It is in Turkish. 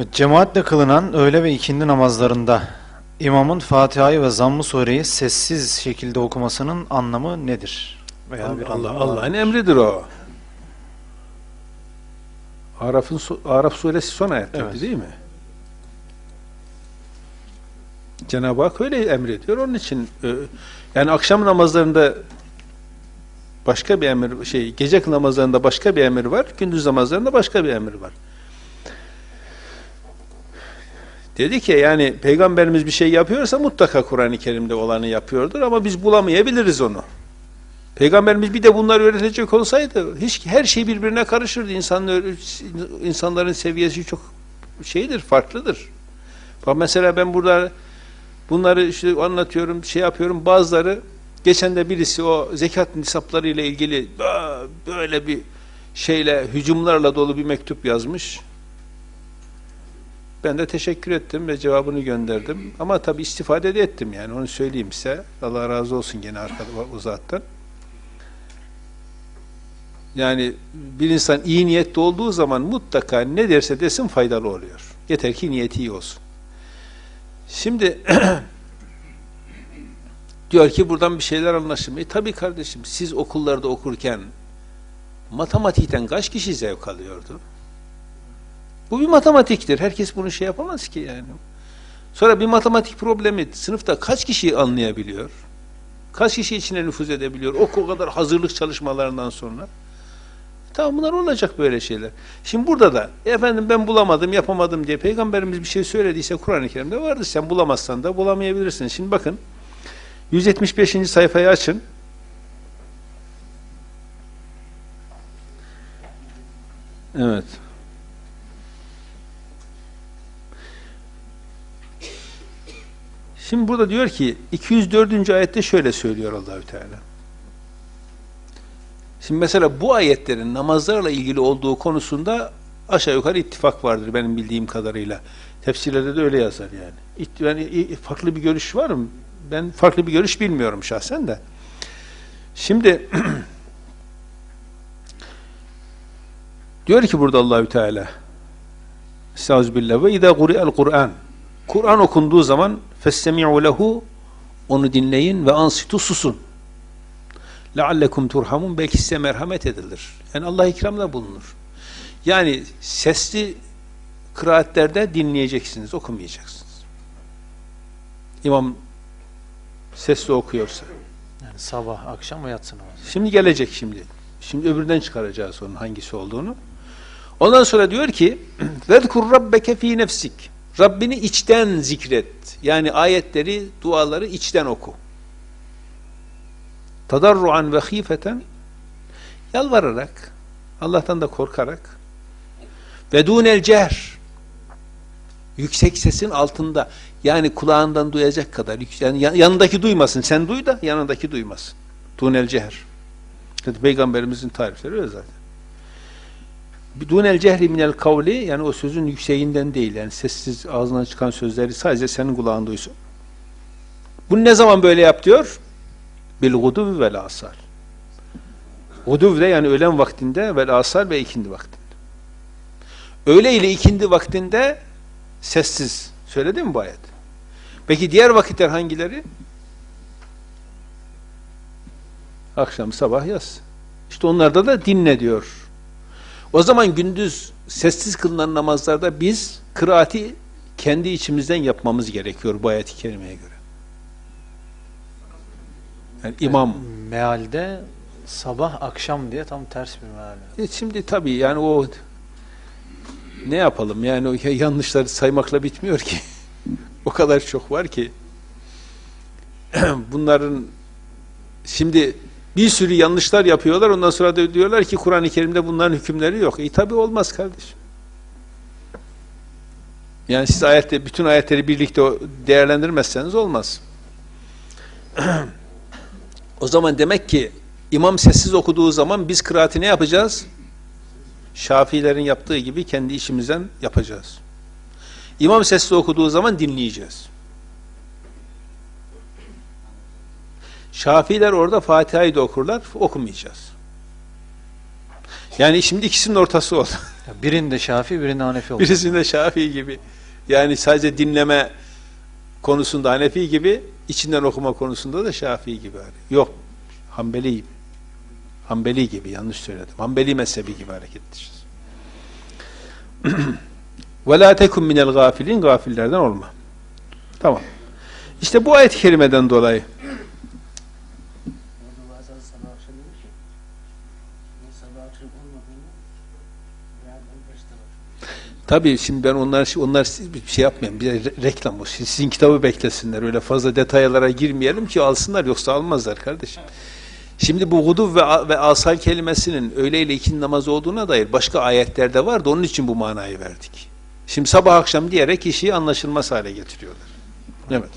Evet, cemaatle kılınan öğle ve ikindi namazlarında imamın Fatiha'yı ve Zamm-ı Sure'yi sessiz şekilde okumasının anlamı nedir? Veya bir Allah Allah'ın emridir o. Araf'ın Araf suresi son ayetlerdi Evet. değil mi? Cenab-ı Hak öyle emrediyor. Onun için e, yani akşam namazlarında başka bir emir şey gece namazlarında başka bir emir var, gündüz namazlarında başka bir emir var. Dedi ki yani peygamberimiz bir şey yapıyorsa mutlaka Kur'an-ı Kerim'de olanı yapıyordur ama biz bulamayabiliriz onu. Peygamberimiz bir de bunları öğretecek olsaydı hiç her şey birbirine karışırdı. İnsanlar, insanların seviyesi çok şeydir, farklıdır. Bak mesela ben burada bunları işte anlatıyorum, şey yapıyorum. Bazıları geçen de birisi o zekat nisapları ile ilgili "Aa, böyle bir şeyle hücumlarla dolu bir mektup yazmış. Ben de teşekkür ettim ve cevabını gönderdim. Ama tabii istifade de ettim yani onu söyleyeyim size. Allah razı olsun gene arkada o zattan. Yani bir insan iyi niyetli olduğu zaman mutlaka ne derse desin faydalı oluyor. Yeter ki niyeti iyi olsun. Şimdi diyor ki buradan bir şeyler anlaşılmıyor. E, tabii kardeşim siz okullarda okurken matematikten kaç kişi zevk alıyordu? Bu bir matematiktir. Herkes bunu şey yapamaz ki yani. Sonra bir matematik problemi sınıfta kaç kişi anlayabiliyor? Kaç kişi içine nüfuz edebiliyor? O kadar hazırlık çalışmalarından sonra. Tamam bunlar olacak böyle şeyler. Şimdi burada da efendim ben bulamadım, yapamadım diye peygamberimiz bir şey söylediyse Kur'an-ı Kerim'de vardır. Sen bulamazsan da bulamayabilirsin. Şimdi bakın 175. sayfayı açın. Evet. Şimdi burada diyor ki 204. ayette şöyle söylüyor Allahü Teala. Şimdi mesela bu ayetlerin namazlarla ilgili olduğu konusunda aşağı yukarı ittifak vardır benim bildiğim kadarıyla. Tefsirlerde de öyle yazar yani. Yani farklı bir görüş var mı? Ben farklı bir görüş bilmiyorum şahsen de. Şimdi diyor ki burada Allahü Teala Estağfirullah ve izâ kuri'el Kur'an Kur'an okunduğu zaman festemi'u lehu onu dinleyin ve ansitu susun. لَعَلَّكُمْ turhamun belki size merhamet edilir. Yani Allah ikramda bulunur. Yani sesli kıraatlerde dinleyeceksiniz, okumayacaksınız. İmam sesli okuyorsa. Yani sabah, akşam ve yatsı namazı. Şimdi gelecek şimdi. Şimdi öbürden çıkaracağız onun hangisi olduğunu. Ondan sonra diyor ki وَذْكُرْ رَبَّكَ ف۪ي nefsik Rabbini içten zikret. Yani ayetleri, duaları içten oku. Tadarruan ve hifeten yalvararak, Allah'tan da korkarak ve dunel cehr yüksek sesin altında yani kulağından duyacak kadar yani yan- yanındaki duymasın. Sen duy da yanındaki duymasın. Dunel cehr. İşte Peygamberimizin tarifleri öyle zaten. Dunel cehri minel kavli yani o sözün yükseğinden değil yani sessiz ağzından çıkan sözleri sadece senin kulağın duysun. Bunu ne zaman böyle yap diyor? Bil guduv vel asar. Guduv de yani öğlen vaktinde vel asar ve ikindi vaktinde. Öğle ile ikindi vaktinde sessiz. Söyledi mi bu ayet? Peki diğer vakitler hangileri? Akşam, sabah, yaz. İşte onlarda da dinle diyor. O zaman gündüz sessiz kılınan namazlarda biz kıraati kendi içimizden yapmamız gerekiyor bu ayet-i kerimeye göre. Yani imam Mealde sabah, akşam diye tam ters bir meal. E şimdi tabii yani o ne yapalım yani o ya- yanlışları saymakla bitmiyor ki. o kadar çok var ki. Bunların şimdi bir sürü yanlışlar yapıyorlar ondan sonra da diyorlar ki Kur'an-ı Kerim'de bunların hükümleri yok. E tabii olmaz kardeşim. Yani siz ayette bütün ayetleri birlikte değerlendirmezseniz olmaz. o zaman demek ki İmam sessiz okuduğu zaman biz kıraati ne yapacağız? Şafiilerin yaptığı gibi kendi işimizden yapacağız. İmam sessiz okuduğu zaman dinleyeceğiz. Şafiiler orada Fatiha'yı da okurlar, okumayacağız. Yani şimdi ikisinin ortası oldu. Birinde Şafii, birinde Hanefi oldu. Birisinde Şafii gibi. Yani sadece dinleme konusunda Hanefi gibi, içinden okuma konusunda da Şafii gibi. Yok. Hanbeli gibi. Hanbeli gibi yanlış söyledim. Hanbeli mezhebi gibi hareket edeceğiz. La tekun minel gafilin gafillerden olma. Tamam. İşte bu ayet-i kerimeden dolayı Orada bazen sabah akşam demiş ya. Ben sabah akşam olmadığını yarın başta var. Tabii şimdi ben onlar onlar bir şey yapmayayım. Bir re- reklam. Siz- Sizin kitabı beklesinler. Öyle fazla detaylara girmeyelim ki alsınlar yoksa almazlar kardeşim. Şimdi bu guduv ve, ve asal kelimesinin öğle ile ikindi namaz olduğuna dair başka ayetlerde vardı. Onun için bu manayı verdik. Şimdi sabah akşam diyerek işi anlaşılmaz hale getiriyorlar. Evet.